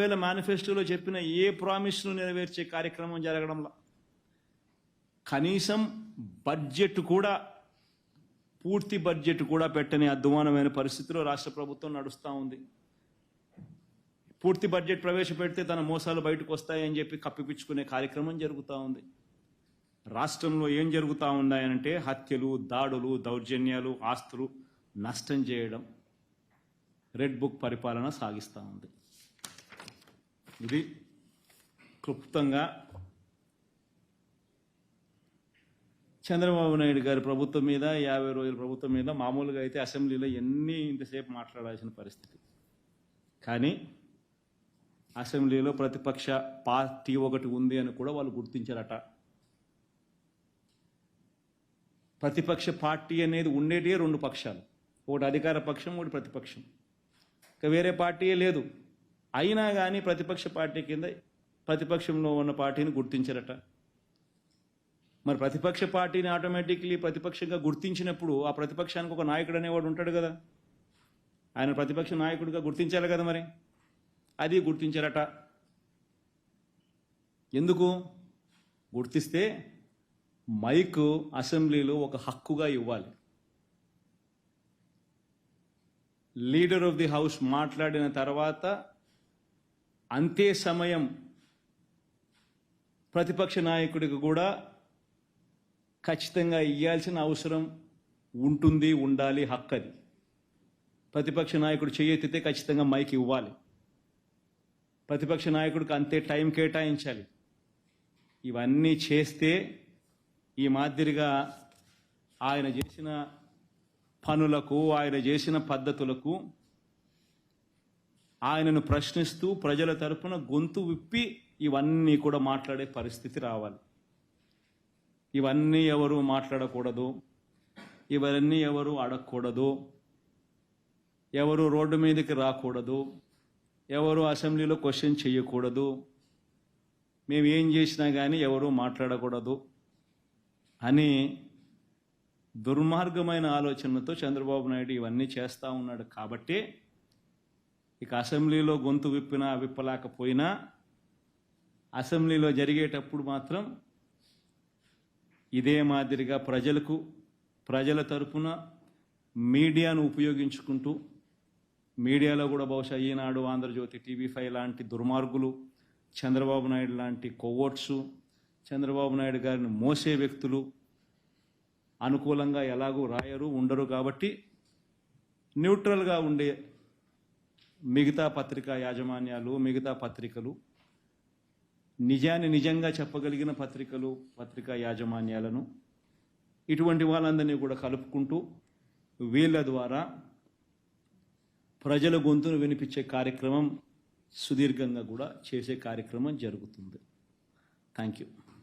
వేల మేనిఫెస్టోలో చెప్పిన ఏ ప్రామిస్ను నెరవేర్చే కార్యక్రమం జరగడంలో కనీసం బడ్జెట్ కూడా పూర్తి బడ్జెట్ కూడా పెట్టని అధ్వానమైన పరిస్థితిలో రాష్ట్ర ప్రభుత్వం నడుస్తూ ఉంది. పూర్తి బడ్జెట్ ప్రవేశపెడితే తన మోసాలు బయటకు వస్తాయని చెప్పి కప్పిపించుకునే కార్యక్రమం జరుగుతూ ఉంది. రాష్ట్రంలో ఏం జరుగుతూ ఉన్నాయనంటే హత్యలు దాడులు దౌర్జన్యాలు ఆస్తులు నష్టం చేయడం రెడ్ బుక్ పరిపాలన సాగిస్తూ ఉంది. ఇది క్లుప్తంగా చంద్రబాబు నాయుడు గారి ప్రభుత్వం మీద యాభై రోజుల ప్రభుత్వం మీద మామూలుగా అయితే అసెంబ్లీలో ఎన్ని ఇంతసేపు మాట్లాడాల్సిన పరిస్థితి. కానీ అసెంబ్లీలో ప్రతిపక్ష పార్టీ ఒకటి ఉంది అని కూడా వాళ్ళు గుర్తించారట. ప్రతిపక్ష పార్టీ అనేది ఉండేటివే రెండు పక్షాలు. ఒకటి అధికార పక్షం ఒకటి ప్రతిపక్షం. ఇంకా వేరే పార్టీయే లేదు. అయినా కానీ ప్రతిపక్ష పార్టీ కింద ప్రతిపక్షంలో ఉన్న పార్టీని గుర్తించారట. మరి ప్రతిపక్ష పార్టీని ఆటోమేటిక్లీ ప్రతిపక్షంగా గుర్తించినప్పుడు ఆ ప్రతిపక్షానికి ఒక నాయకుడు అనేవాడు ఉంటాడు కదా. ఆయన ప్రతిపక్ష నాయకుడిగా గుర్తించాలి కదా మరి? అది గుర్తించారట. ఎందుకు? గుర్తిస్తే మైక్ అసెంబ్లీలో ఒక హక్కుగా ఇవ్వాలి. లీడర్ ఆఫ్ ది హౌస్ మాట్లాడిన తర్వాత అంతే సమయం ప్రతిపక్ష నాయకుడికి కూడా ఖచ్చితంగా ఇవ్వాల్సిన అవసరం ఉంటుంది ఉండాలి హక్కు అది ప్రతిపక్ష నాయకుడు చేయెత్తితే ఖచ్చితంగా మైక్ ఇవ్వాలి. ప్రతిపక్ష నాయకుడికి అంతే టైం కేటాయించాలి. ఇవన్నీ చేస్తే ఈ మాదిరిగా ఆయన చేసిన పనులకు ఆయన చేసిన పద్ధతులకు ఆయనను ప్రశ్నిస్తూ ప్రజల తరపున గొంతు విప్పి ఇవన్నీ కూడా మాట్లాడే పరిస్థితి రావాలి. ఇవన్నీ ఎవరు మాట్లాడకూడదు? ఇవన్నీ ఎవరు అడగకూడదు? ఎవరు రోడ్డు మీదకి రాకూడదు? ఎవరు అసెంబ్లీలో క్వశ్చన్ చేయకూడదు? మేము ఏం చేసినా కానీ ఎవరు మాట్లాడకూడదు అని దుర్మార్గమైన ఆలోచనతో చంద్రబాబు నాయుడు ఇవన్నీ చేస్తూ ఉన్నాడు. కాబట్టి ఇక అసెంబ్లీలో గొంతు విప్పినా విప్పలేకపోయినా అసెంబ్లీలో జరిగేటప్పుడు మాత్రం ఇదే మాదిరిగా ప్రజలకు ప్రజల తరపున మీడియాను ఉపయోగించుకుంటూ మీడియాలో కూడా బహుశా ఈనాడు ఆంధ్రజ్యోతి టీవీ ఫైవ్ లాంటి దుర్మార్గులు చంద్రబాబు నాయుడు లాంటి కొవ్వొట్సు చంద్రబాబు నాయుడు గారిని మోసే వ్యక్తులు అనుకూలంగా ఎలాగూ రాయరు ఉండరు కాబట్టి న్యూట్రల్గా ఉండే మిగతా పత్రికా యాజమాన్యాలు మిగతా పత్రికలు నిజాన్ని నిజంగా చెప్పగలిగిన పత్రికలు పత్రికా యాజమాన్యాలను ఇటువంటి వాళ్ళందరినీ కూడా కలుపుకుంటూ వీళ్ళ ద్వారా ప్రజల గొంతును వినిపించే కార్యక్రమం సుదీర్ఘంగా కూడా చేసే కార్యక్రమం జరుగుతుంది. Thank you